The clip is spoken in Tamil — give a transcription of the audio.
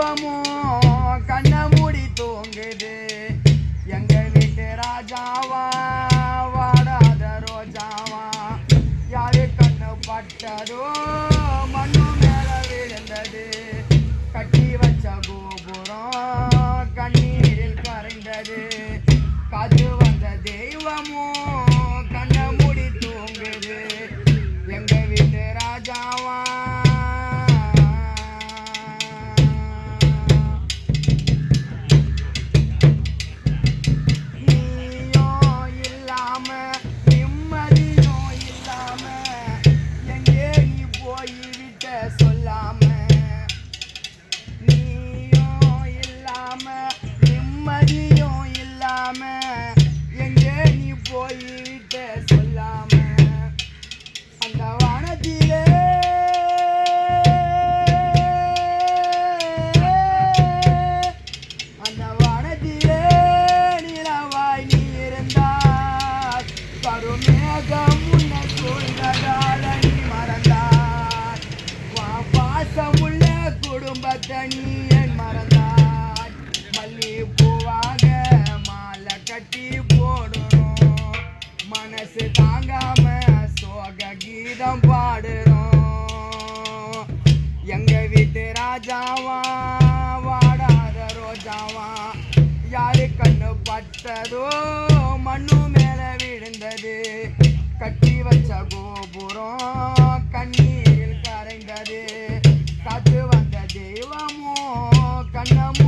தெய்வமோ கண்ண மூடி தூங்குது. எங்க வீட்டு ராஜாவா? வாடாத ரோஜாவா? யாரு கண்ணு பட்டதோ? மண்ணு மேல விழுந்தது. கட்டி வச்ச கோபுரம் கண்ணீரில் கரைந்தது. காத்து வந்த தெய்வமோ? நீ சொல்லாம அந்த வானத்திலே. அந்த வானத்திலே நிலவாய் நீ இருந்தாய் கருமேகம் உன்னை சூழ்ந்ததால நீ வா பாசமுள்ள குடும்பத்தை நீ மறந்தாய் மல்லி தாங்காம சோக கீதம் பாடுறோம். எங்க வீட்டு ராஜாவா வாடாத ரோஜாவா? யாரு கண்ணு பட்டதோ மண்ணு மேல விழுந்தது. கட்டி வச்ச கோபுரம் கண்ணீரில் கரைந்தது. காத்து வந்த தெய்வமோ கண்ணமோ